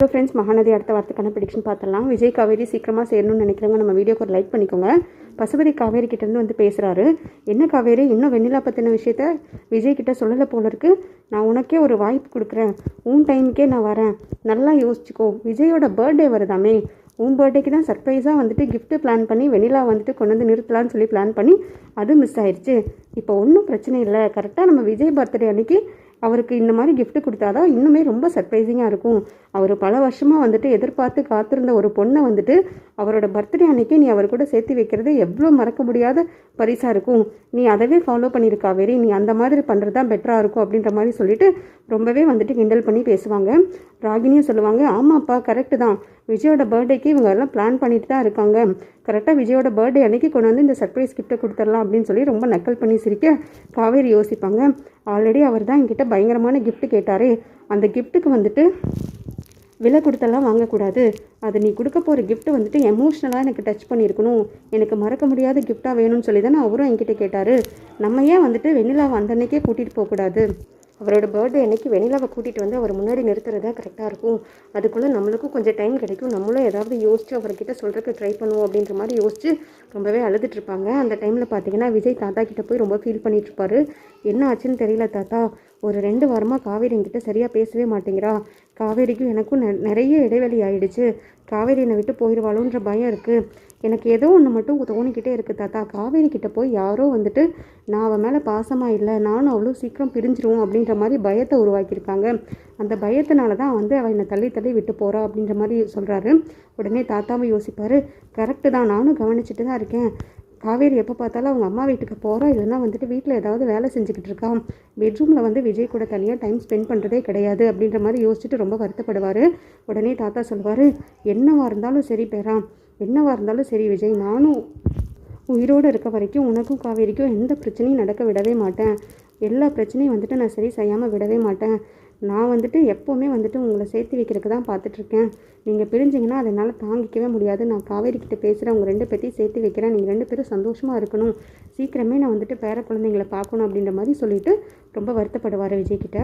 Hello friends Mahanadi அடுத்த வாரத்துக்கான prediction பார்த்துடலாம். விஜய் காவேரி சீக்கிரமாக சேரணும்னு நினைக்கிறவங்க நம்ம வீடியோக்கு ஒரு லைக் பண்ணிக்கோங்க. பசுபதி காவேரி கிட்டேருந்து வந்து பேசுகிறாரு என்ன காவேரி இன்னும் வெண்ணிலா பற்றின விஷயத்த விஜய் கிட்ட சொல்லலை போல இருக்கு. நான் உனக்கே ஒரு வாய்ப்பு கொடுக்குறேன். உன் டைமுக்கே நான் வரேன். நல்லா யோசிச்சுக்கோ. விஜயோட பர்த்டே வருதாமே? உன் பர்த்டேக்கு தான் சர்ப்ரைஸாக வந்துட்டு கிஃப்ட்டு பிளான் பண்ணி வெண்ணிலா வந்துட்டு கொண்டு வந்து நிறுத்தலான்னு சொல்லி பிளான் பண்ணி அது மிஸ் ஆயிடுச்சு இப்போ ஒன்றும் பிரச்சனை இல்லை. கரெக்டாக நம்ம விஜய் பர்த்டே அன்னைக்கு அவருக்கு இந்த மாதிரி gift கொடுத்தாதான் இன்னுமே ரொம்ப சர்ப்ரைசிங்காக இருக்கும். அவர் பல வருஷமாக வந்துட்டு எதிர்பார்த்து காத்திருந்த ஒரு பொண்ணை வந்துட்டு அவரோட பர்த்டே அன்னைக்கு நீ அவர் கூட சேர்த்து வைக்கிறது எவ்வளோ மறக்க முடியாத பரிசாக இருக்கும். நீ அதவே ஃபாலோ பண்ணியிருக்கா வெரி நீ அந்த மாதிரி பண்ணுறது தான் பெட்டராக இருக்கும் அப்படின்ற மாதிரி சொல்லிட்டு ரொம்பவே வந்துட்டு கிண்டல் பண்ணி பேசுவாங்க. ராகினியும் சொல்லுவாங்க ஆமாப்பா கரெக்டு தான். விஜயோட பர்த்டேக்கு இவங்க எல்லாம் பிளான் பண்ணிட்டு தான் இருக்காங்க. கரெக்டாக விஜயோட பர்த்டே அன்னைக்கு கொண்டு வந்து இந்த சர்ப்ரைஸ் கிஃப்ட்டை கொடுத்துடலாம் அப்படின்னு சொல்லி ரொம்ப நக்கல் பண்ணி சிரிக்க காவேரி யோசிப்பாங்க. ஆல்ரெடி அவர் தான் என்கிட்ட பயங்கரமான கிஃப்ட்டு கேட்டாரே. அந்த கிஃப்ட்டுக்கு வந்துட்டு விலை கொடுத்தெல்லாம் வாங்கக்கூடாது. அது நீ கொடுக்க போகிற கிஃப்ட் வந்துட்டு எமோஷ்னலாக எனக்கு டச் பண்ணியிருக்கணும். எனக்கு மறக்க முடியாத கிஃப்டாக வேணும்னு சொல்லி தானே அவரும் என்கிட்ட கேட்டார். நம்ம ஏன் வந்துட்டு வெண்ணிலாவை அந்த அன்னைக்கே கூட்டிகிட்டு போகக்கூடாது? அவரோட பர்த்டே அன்னைக்கு வெண்ணிலாவை கூட்டிகிட்டு வந்து அவர் முன்னாடி நிறுத்துறதா கரெக்டாக இருக்கும். அதுக்குள்ளே நம்மளுக்கும் கொஞ்சம் டைம் கிடைக்கும். நம்மளும் ஏதாவது யோசிச்சு அவர்கிட்ட சொல்கிறதுக்கு ட்ரை பண்ணுவோம் அப்படின்ற மாதிரி யோசிச்சு ரொம்பவே அழுதுட்டு இருப்பாங்க. அந்த டைமில் பார்த்தீங்கன்னா விஜய் தாத்தா கிட்டே போய் ரொம்ப ஃபீல் பண்ணிகிட்ருப்பாரு என்ன ஆச்சுன்னு தெரியல தாத்தா. ஒரு ரெண்டு வாரமாக காவேரி என்கிட்ட சரியாக பேசவே மாட்டேங்கிறா. காவேரிக்கும் எனக்கும் நெ- நிறைய இடைவெளி ஆயிடுச்சு. காவேரி என்னை விட்டு போயிடுவாளோன்ற பயம் இருக்குது எனக்கு ஏதோ ஒன்று மட்டும் தோணிக்கிட்டே இருக்குது தாத்தா. காவேரி கிட்டே போய் யாரோ வந்துட்டு நான் அவன் மேலே பாசமாக இல்லை. நானும் அவ்வளோ சீக்கிரம் பிரிஞ்சிருவோம் அப்படின்ற மாதிரி பயத்தை உருவாக்கியிருக்காங்க. அந்த பயத்தினால தான் வந்து அவள் என்னை தள்ளி தள்ளி விட்டு போகிறா அப்படின்ற மாதிரி சொல்கிறாரு உடனே தாத்தாவும் யோசிப்பார் கரெக்டு தான். நானும் கவனிச்சுட்டு தான் இருக்கேன். காவேரி எப்போ பார்த்தாலும் அவங்க அம்மா வீட்டுக்கு போகிறோம் இல்லைன்னா வந்துட்டு வீட்டில் ஏதாவது வேலை செஞ்சுக்கிட்டு இருக்கான் பெட்ரூமில் வந்து விஜய் கூட தனியாக டைம் ஸ்பெண்ட் பண்ணுறதே கிடையாது அப்படின்ற மாதிரி யோசிச்சுட்டு ரொம்ப வருத்தப்படுவார். உடனே தாத்தா சொல்வார் என்னவாக இருந்தாலும் சரி பேரா என்னவாக இருந்தாலும் சரி விஜய் நானும் உயிரோடு இருக்க வரைக்கும் உனக்கும் காவேரிக்கும் எந்த பிரச்சனையும் நடக்க விடவே மாட்டேன். எல்லா பிரச்சனையும் வந்துட்டு நான் சரி செய்யாமல் விடவே மாட்டேன். நான் வந்துட்டு எப்போவுமே வந்துட்டு உங்களை சேர்த்து வைக்கிறதுக்கு தான் பார்த்துட்ருக்கேன். நீங்கள் பிரிஞ்சிங்கன்னா அதை என்னால் தாங்கிக்கவே முடியாது. நான் காவேரி கிட்ட பேசுகிறேன் உங்கள் ரெண்டு பேர்த்தையும் சேர்த்து வைக்கிறேன். நீங்கள் ரெண்டு பேரும் சந்தோஷமாக இருக்கணும். சீக்கிரமே நான் வந்துட்டு பேர குழந்தைங்களை பார்க்கணும் அப்படின்ற மாதிரி சொல்லிவிட்டு ரொம்ப வருத்தப்படுவார் விஜய்கிட்ட